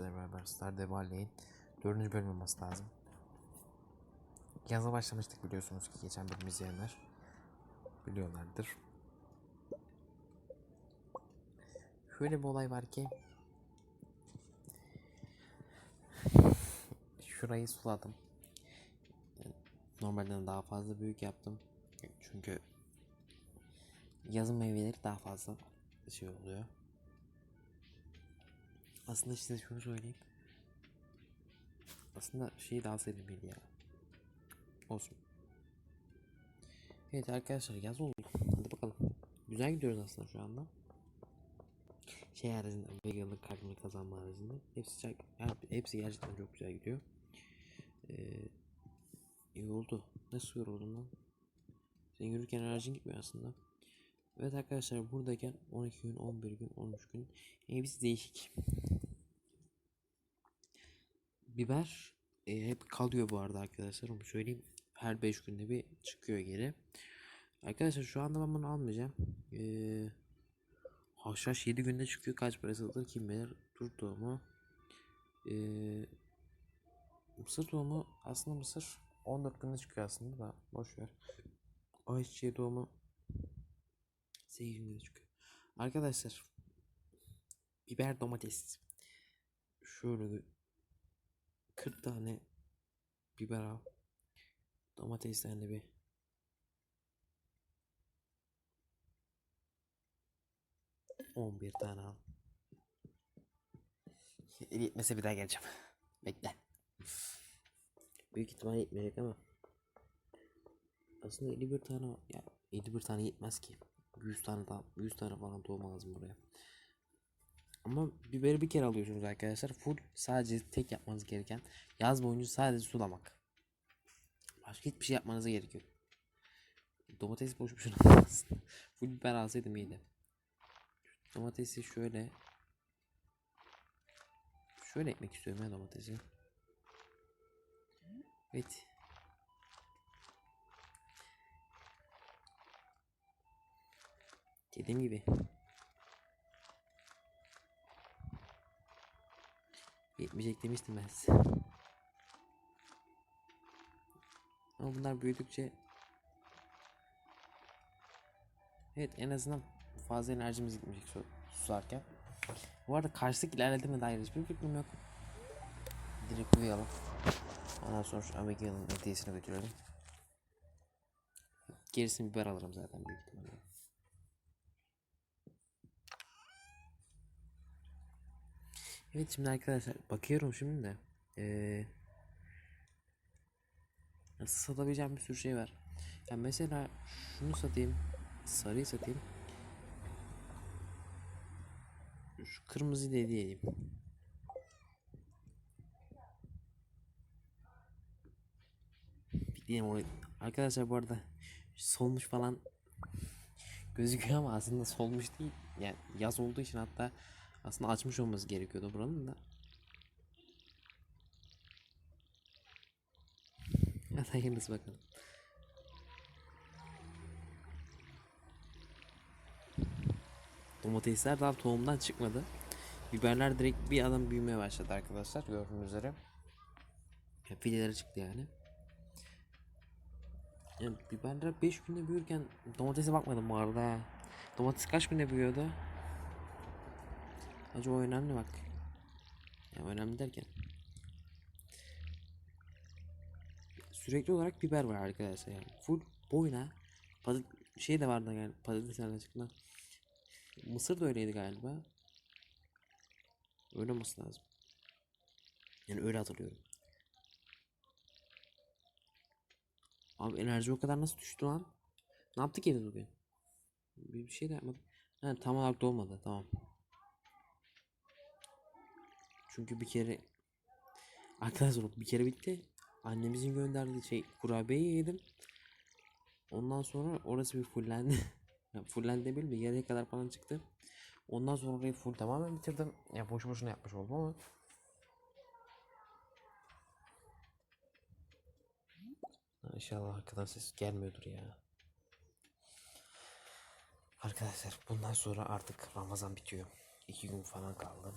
sizlerle beraber Stardew Valley'in 4. bölüm olması lazım. Yaza başlamıştık biliyorsunuz ki geçen bölüm izleyenler biliyorlardır. Şöyle bir olay var ki şurayı suladım. Normalden daha fazla büyük yaptım. Çünkü yazın meyveleri daha fazla şey oluyor. Aslında size şunu söyleyeyim. Aslında şeyi daha sevdim ya. Olsun. Evet arkadaşlar yaz oldu. Hadi bakalım. Güzel gidiyoruz aslında şu anda. Şey haricinde Vegalık kalbini kazanma haricinde. Hepsi, hepsi gerçekten çok güzel gidiyor. Ee, iyi oldu. Nasıl yoruldun lan? Sen yürürken enerjin gitmiyor aslında. Evet arkadaşlar buradayken 12 gün, 11 gün, 13 gün. Hepsi değişik. Biber e, hep kalıyor bu arada arkadaşlar onu söyleyeyim. Her 5 günde bir çıkıyor geri. Arkadaşlar şu anda ben bunu almayacağım. Ee, haşhaş 7 günde çıkıyor. Kaç para satılır kim bilir. Turp tohumu. Ee, mısır tohumu aslında mısır 14 günde çıkıyor aslında da boş ver. Ayçiçeği tohumu 8 günde çıkıyor. Arkadaşlar biber domates şöyle bir 40 tane biber al. Domatesten de bir on bir tane al. Yetmese bir daha geleceğim. Bekle. Büyük ihtimal yetmeyecek ama. Aslında 51 tane ya 51 tane yetmez ki. 100 tane daha 100 tane falan tohum lazım buraya. Ama biberi bir kere alıyorsunuz arkadaşlar. Full sadece tek yapmanız gereken yaz boyunca sadece sulamak. Başka hiçbir şey yapmanıza gerek yok. Domates boş boşuna almazsın. Full biber alsaydım iyiydi. Domatesi şöyle şöyle ekmek istiyorum ya domatesi. Evet. Dediğim gibi. Yetmeyecek demiştim ben size. Ama bunlar büyüdükçe Evet en azından fazla enerjimiz gitmeyecek su, susarken. Bu arada karşılık ilerledi mi dair hiçbir fikrim yok. Direkt uyuyalım. Ondan sonra şu Amiga'nın hediyesini götürelim. Gerisini biber alırım zaten büyük ihtimalle. Evet şimdi arkadaşlar bakıyorum şimdi de ee, nasıl satabileceğim bir sürü şey var. Ya mesela şunu satayım, sarıyı satayım. Şu kırmızıyı da hediye o arkadaşlar bu arada solmuş falan gözüküyor ama aslında solmuş değil. Yani yaz olduğu için hatta aslında açmış olması gerekiyordu buranın da. Hadi hayırlısı bakalım. Domatesler daha tohumdan çıkmadı. Biberler direkt bir adam büyümeye başladı arkadaşlar gördüğünüz üzere. Fideleri çıktı yani. Yani biberler 5 günde büyürken domatese bakmadım bu arada. Domates kaç günde büyüyordu? Acaba önemli bak. Ya önemli derken. Sürekli olarak biber var arkadaşlar yani. Full boyuna. Patat şey de vardı yani patates nereden Mısır da öyleydi galiba. Öyle olması lazım. Yani öyle hatırlıyorum. Abi enerji o kadar nasıl düştü lan? Ne yaptık yine bugün? Bir şey de yapmadık. Ha, tam olarak dolmadı tamam. Çünkü bir kere arkadaşlar bir kere bitti. Annemizin gönderdiği şey kurabiyeyi yedim. Ondan sonra orası bir fullendi. Yani fullendi değil mi? Yarıya kadar falan çıktı. Ondan sonra orayı full tamamen bitirdim. Ya boş boşuna yapmış oldum ama. İnşallah arkadan ses gelmiyordur ya. Arkadaşlar bundan sonra artık Ramazan bitiyor. İki gün falan kaldı.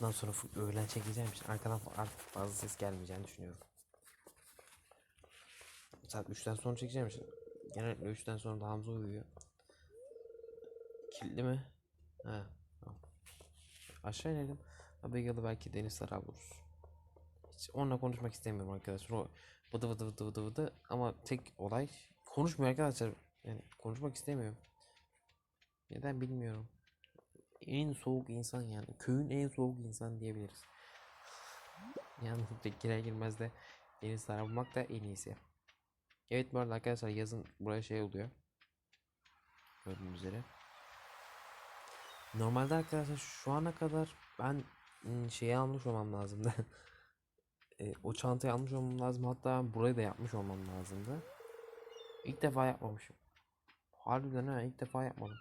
Bundan sonra öğlen çekeceğim için arkadan artık fazla ses gelmeyeceğini düşünüyorum. Saat 3'ten sonra çekeceğim için genellikle 3'ten sonra da Hamza uyuyor. Kilitli mi? Tamam. Aşağı inelim. Abigail'ı belki Deniz Saray buluruz. Hiç onunla konuşmak istemiyorum arkadaşlar. O vıdı vıdı vıdı vıdı vıdı ama tek olay konuşmuyor arkadaşlar. Yani konuşmak istemiyorum. Neden bilmiyorum. En soğuk insan yani. Köyün en soğuk insan diyebiliriz. Yani girer girmez de Deniz Saray bulmak da en iyisi. Evet bu arada arkadaşlar yazın buraya şey oluyor. Gördüğünüz üzere. Normalde arkadaşlar şu ana kadar ben ım, şeyi almış olmam lazımdı. E, o çantayı almış olmam lazım. Hatta burayı da yapmış olmam lazımdı. İlk defa yapmamışım. Harbiden ha ilk defa yapmadım.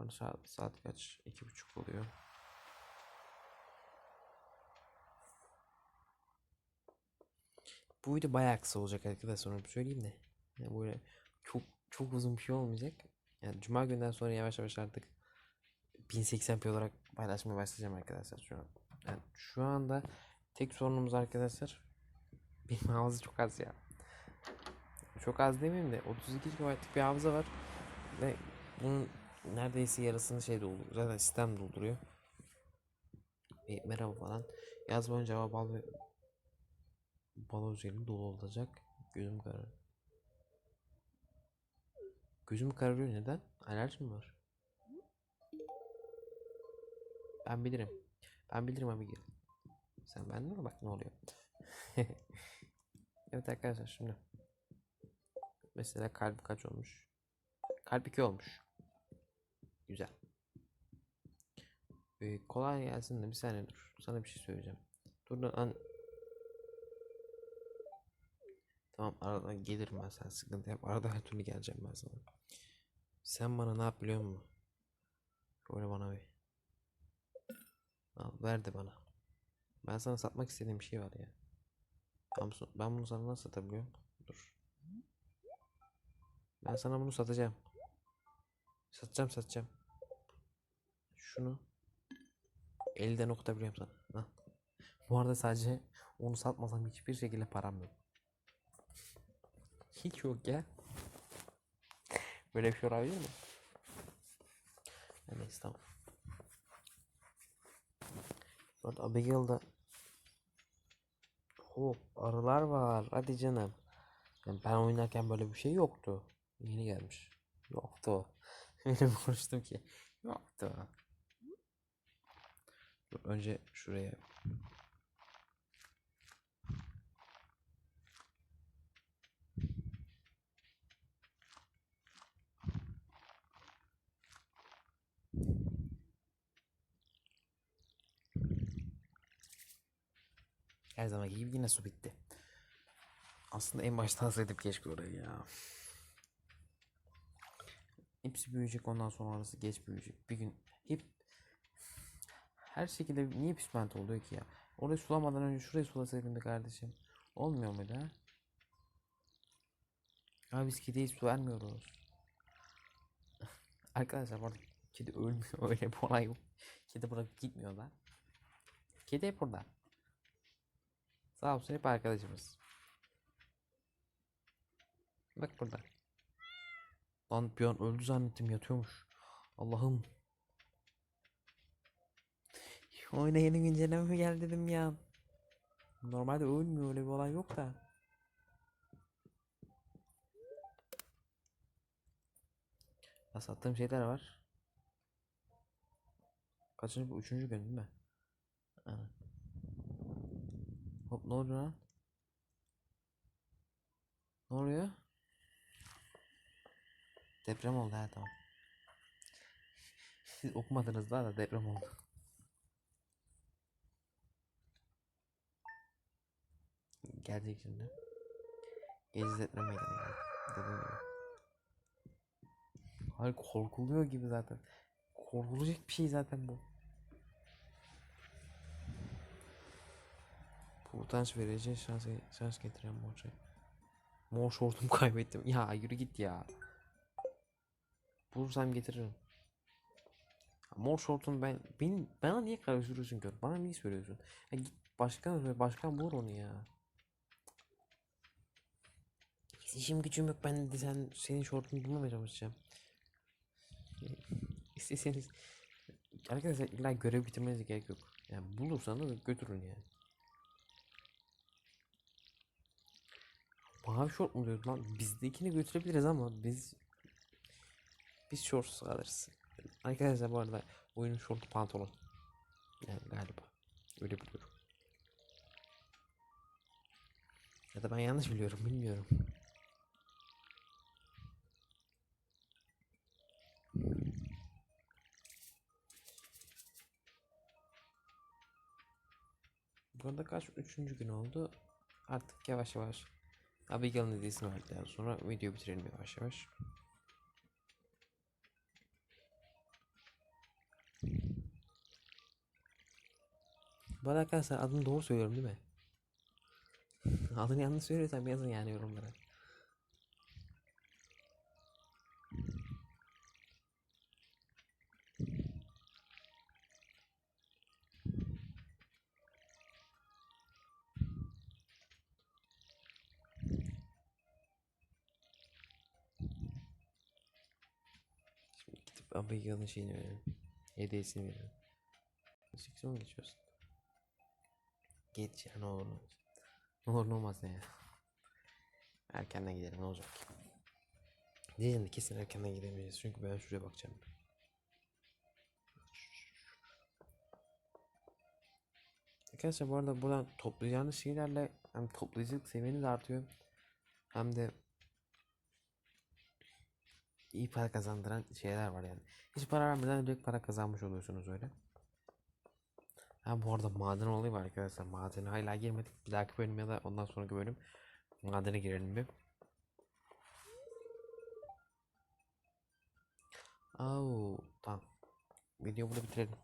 Bana saat, saat kaç? İki buçuk oluyor. Bu video bayağı kısa olacak arkadaşlar onu söyleyeyim de. Yani böyle çok çok uzun bir şey olmayacak. Yani cuma günden sonra yavaş yavaş artık 1080p olarak paylaşmaya başlayacağım arkadaşlar şu an. Yani şu anda tek sorunumuz arkadaşlar benim hafıza çok az ya. Çok az demeyeyim de 32 GB'lık bir hafıza var ve bunun neredeyse yarısını şey dolduruyor. Zaten sistem dolduruyor. E, merhaba falan. Yaz boyunca hava bal ve üzerinde dolu olacak. Gözüm kararıyor. Gözüm kararıyor neden? Alerjim var? Ben bilirim. Ben bilirim abi gel. Sen benden mi bak ne oluyor? evet arkadaşlar şimdi. Mesela kalp kaç olmuş? Kalp 2 olmuş. Güzel. Ee, kolay gelsin de bir saniye dur. Sana bir şey söyleyeceğim. Dur lan an... Tamam arada gelirim ben sen sıkıntı yap. Arada her türlü geleceğim ben sana. Sen bana ne yap biliyor musun? Şöyle bana bir. Al ver de bana. Ben sana satmak istediğim bir şey var ya. Ben bunu sana nasıl satabiliyorum? Dur. Ben sana bunu satacağım. Satacağım satacağım. Şunu elden okutabiliyorum sana. Al. Bu arada sadece onu satmasam hiçbir şekilde param yok. Hiç yok ya. Böyle bir şey olabilir mi? Neyse tamam. Bu arada Abigail'da Hop arılar var. Hadi canım. Yani ben oynarken böyle bir şey yoktu. Yeni gelmiş. Yoktu. Öyle bir konuştum ki. Yoktu. Önce şuraya. Her zaman gibi yine su bitti. Aslında en baştan alsaydım keşke orayı ya. Hepsi büyüyecek ondan sonra orası geç büyüyecek. Bir gün hep her şekilde niye pişment oluyor ki ya? Orayı sulamadan önce şurayı sulasaydım be kardeşim. Olmuyor muydu ha? Ya biz kediye su vermiyoruz. Arkadaşlar bu arada kedi ölmüyor öyle bir olay yok. Kedi bırakıp gitmiyor da. Kedi hep burada. Sağ olsun hep arkadaşımız. Bak burada. Lan bir an öldü zannettim yatıyormuş. Allah'ım. Oyuna yeni güncelleme mi geldi dedim ya. Normalde ölmüyor öyle bir olay yok da. Ya sattığım şeyler var. Kaçıncı bu? Üçüncü gün değil mi? Aynen. Hop ne oluyor lan? Ne oluyor? Deprem oldu ha tamam. Siz okumadınız daha da deprem oldu. Gelecek şimdi. Gece deprem meydana geldi. Dediğim gibi. Hayır korkuluyor gibi zaten. Korkulacak bir şey zaten bu. Bu utanç verici şans, şans getiren mor şey. Mor şortumu kaybettim. Ya yürü git ya. Bulursam getiririm. Mor şortun ben benim bana niye karıştırıyorsun ki? Bana niye söylüyorsun? Ya git başkan başkan bul onu ya. İşim gücüm yok ben de sen senin şortunu bulmamaya çalışacağım. İsteseniz arkadaşlar illa görev bitirmenize gerek yok. Yani bulursanız götürün yani. Mavi şort mu diyoruz lan? Bizdekini götürebiliriz ama biz biz şortsuz kalırız. Arkadaşlar bu arada oyunun şortu pantolon. Yani galiba. Öyle biliyorum. Ya da ben yanlış biliyorum bilmiyorum. Bu arada kaç? Üçüncü gün oldu. Artık yavaş yavaş. Abigail'ın hediyesini verdikten sonra video bitirelim yavaş yavaş. Bu arada arkadaşlar adını doğru söylüyorum değil mi? Adını yanlış söylüyorsam yazın yani yorumlara. Gidip Abigail'ın şeyini verelim. Hediyesini verelim. 8 10 geçiyorsun. Geç ya ne olur ne olmaz. Ne olur ne olmaz ne ya. Erkenden gidelim ne olacak ki. Diyeceğim de kesin erkenden gidemeyeceğiz çünkü ben şuraya bakacağım. Arkadaşlar bu arada buradan toplayacağınız şeylerle hem toplayıcılık seviyeniz artıyor hem de iyi para kazandıran şeyler var yani. Hiç para vermeden direkt para kazanmış oluyorsunuz öyle. Ha bu arada maden olayı var arkadaşlar. Madene hala girmedik. Bir dahaki bölüm ya da ondan sonraki bölüm madene girelim bir. Oo, tamam. Video burada bitirelim.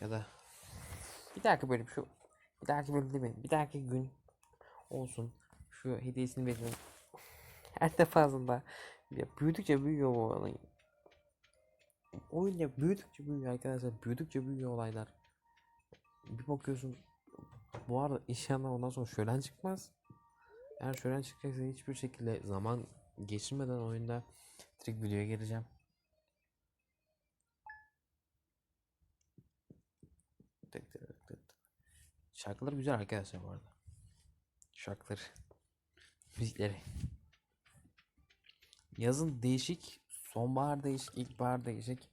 Ya da bir dahaki bölüm şu bir dahaki bölüm değil mi? Bir dahaki gün olsun. Şu hediyesini verelim. Her defasında ya büyüdükçe büyüyor bu olay. Oyun ya büyüdükçe büyüyor arkadaşlar. Büyüdükçe büyüyor olaylar. Bir bakıyorsun bu arada inşallah ondan sonra şölen çıkmaz. Eğer şölen çıkacaksa hiçbir şekilde zaman geçirmeden oyunda direkt videoya geleceğim. Şarkılar güzel arkadaşlar bu arada. Şarkıları. Müzikleri. Yazın değişik, sonbahar değişik, ilkbahar değişik,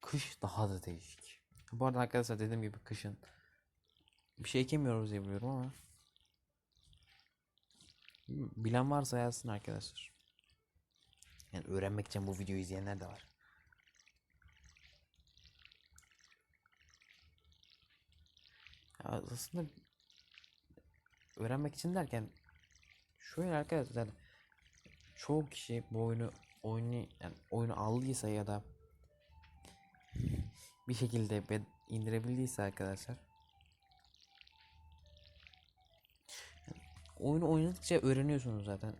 kış daha da değişik. Bu arada arkadaşlar dediğim gibi kışın bir şey ekemiyoruz diye biliyorum ama bilen varsa yazsın arkadaşlar. Yani öğrenmek için bu videoyu izleyenler de var. Ya aslında öğrenmek için derken şöyle arkadaşlar çoğu kişi bu oyunu oyunu yani oyunu aldıysa ya da bir şekilde indirebildiyse arkadaşlar yani oyunu oynadıkça öğreniyorsunuz zaten.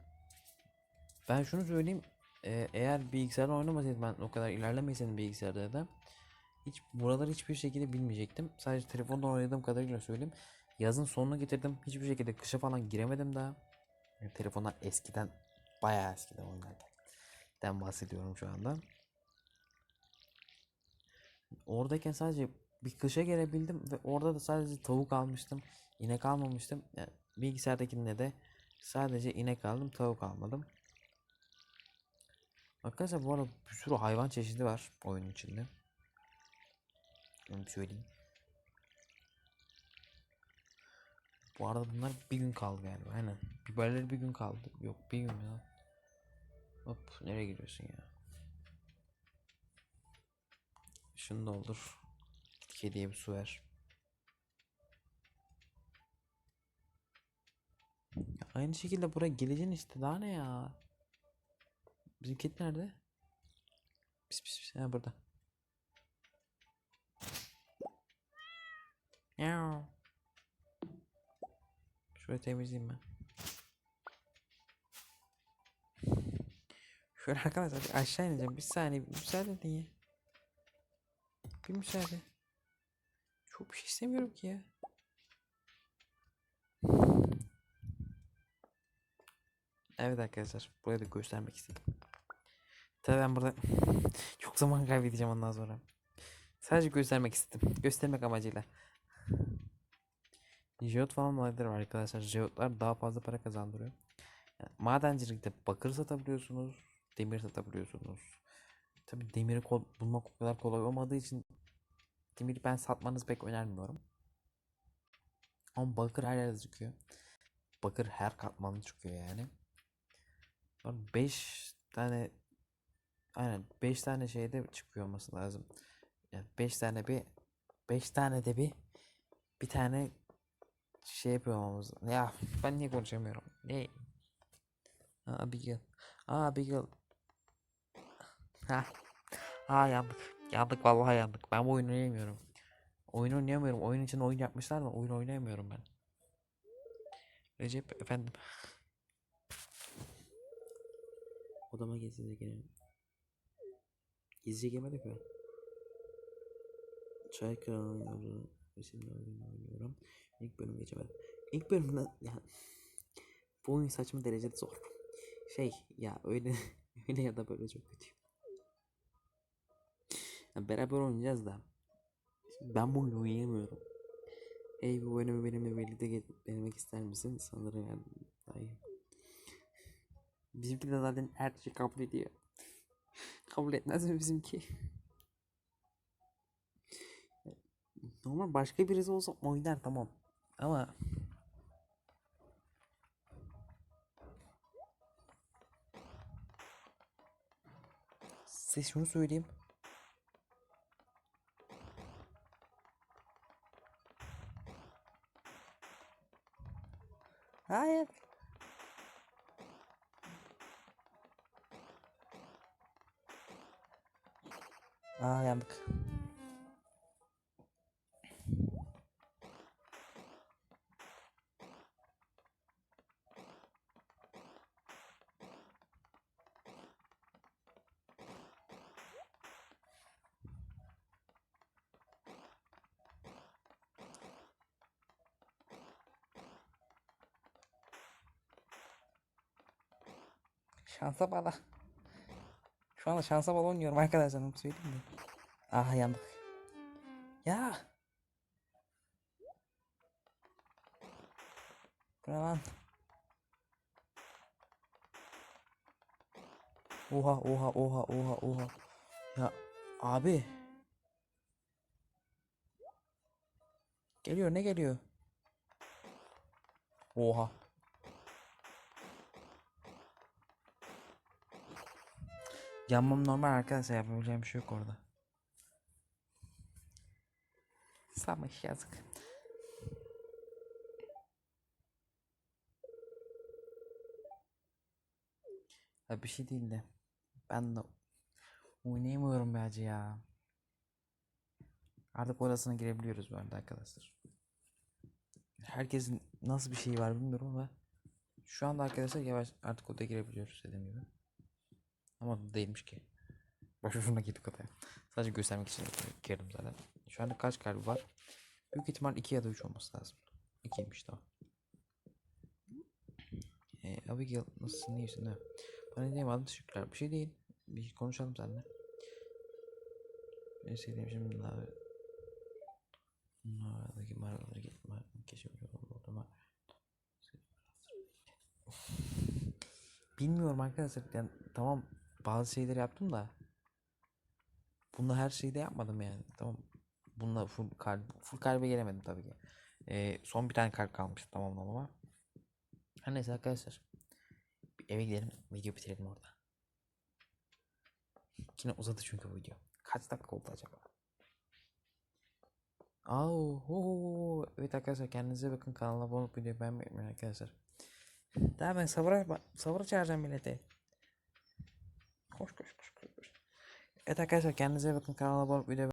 Ben şunu söyleyeyim e, eğer bilgisayarda oynamasaydım ben o kadar ilerlemeseydim bilgisayarda da hiç buraları hiçbir şekilde bilmeyecektim. Sadece telefonda oynadığım kadarıyla söyleyeyim. Yazın sonuna getirdim. Hiçbir şekilde kışa falan giremedim daha. Yani telefonlar eskiden bayağı eskiden oynarken. Den bahsediyorum şu anda. Oradayken sadece bir kışa gelebildim ve orada da sadece tavuk almıştım. İnek almamıştım. Yani bilgisayardakinde de sadece inek aldım, tavuk almadım. Arkadaşlar bu arada bir sürü hayvan çeşidi var oyunun içinde. Onu söyleyeyim. Bu arada bunlar bir gün kaldı galiba. Aynen. Biberleri bir gün kaldı. Yok bir gün ya. Hop nereye gidiyorsun ya? Şunu doldur. Kediye bir su ver. Ya aynı şekilde buraya geleceksin işte daha ne ya? Bizim kedi nerede? Pis pis pis. Ha burada. Şurayı temizleyeyim ben. Şöyle arkadaşlar aşağı ineceğim. Bir saniye bir müsaade edin ya. Bir müsaade. Çok bir şey istemiyorum ki ya. Evet arkadaşlar. Burayı da göstermek istedim. Tabii ben burada çok zaman kaybedeceğim ondan sonra. Sadece göstermek istedim. Göstermek amacıyla. Jeot falan olayları var arkadaşlar. Jeotlar daha fazla para kazandırıyor. Yani madencilikte bakır satabiliyorsunuz. Demir satabiliyorsunuz. Tabi demiri bulmak o kadar kolay olmadığı için demiri ben satmanızı pek önermiyorum. Ama bakır her yerde çıkıyor. Bakır her katmanda çıkıyor yani. 5 tane aynen 5 tane şeyde çıkıyor olması lazım. Yani 5 tane bir 5 tane de bir bir tane şey yapıyor olmamız. Ya ben niye konuşamıyorum? Ne? Abigail. Abigail. Ha. Aa yandık. Yandık vallahi yandık. Ben bu oyunu oynayamıyorum. Oyun oynayamıyorum. Oyun için oyun yapmışlar da oyun oynayamıyorum ben. Recep efendim. Odama gizlice gelelim. Gizlice gelmedik mi? Çay isimli oyunu oynuyorum. İlk bölüm geçemedim. İlk bölümde ya bu oyun saçma derecede zor. Şey ya öyle öyle ya da böyle çok kötü. Ya beraber oynayacağız da ben bu oyunu oynayamıyorum. Ey bu oyunu benimle birlikte denemek ister misin? Sanırım yani hayır. Bizimki de zaten her şeyi kabul ediyor. kabul etmez mi bizimki? Normal başka birisi olsa oynar tamam. Ama Size şunu söyleyeyim. Hayır. Aa yandık. Şansa bala. Şu anda şansa bala oynuyorum arkadaşlar onu söyleyeyim mi? Ah yandık. Ya. Bu ne lan? Oha oha oha oha oha. Ya abi. Geliyor ne geliyor? Oha. Yanmam normal arkadaşlar yapabileceğim bir şey yok orada. Samış yazık. Ya bir şey değil de ben de oynayamıyorum be acı ya. Artık odasına girebiliyoruz bu arada arkadaşlar. Herkesin nasıl bir şeyi var bilmiyorum ama şu anda arkadaşlar yavaş artık odaya girebiliyoruz dediğim gibi. Ama değilmiş ki. Başucuna gittik odaya. Sadece göstermek için girdim zaten. Şu anda kaç kalbi var? Büyük ihtimal 2 ya da 3 olması lazım. 2'ymiş tamam. Ee, Abigail nasılsın iyisin ne? Bana diyeyim teşekkürler. Bir şey değil. Bir konuşalım seninle. Ne sevdiğim şimdi abi. Mağaradaki mağaraları gitme. Keşfediyorum orada Bilmiyorum arkadaşlar. Yani tamam bazı şeyleri yaptım da bunda her şeyi de yapmadım yani. Tamam. Bununla full kalp full kalbe gelemedim tabii ki. Ee, son bir tane kalp kalmış tamamlamama. Her neyse arkadaşlar. Bir eve gidelim. Video bitirelim orada. Yine uzadı çünkü bu video. Kaç dakika oldu acaba? Au, evet arkadaşlar kendinize bakın kanala abone olup videoyu beğenmeyi unutmayın arkadaşlar. Daha ben sabıra sabıra çağıracağım millete. Koş koş koş koş. koş. Evet arkadaşlar kendinize bakın kanala abone videoyu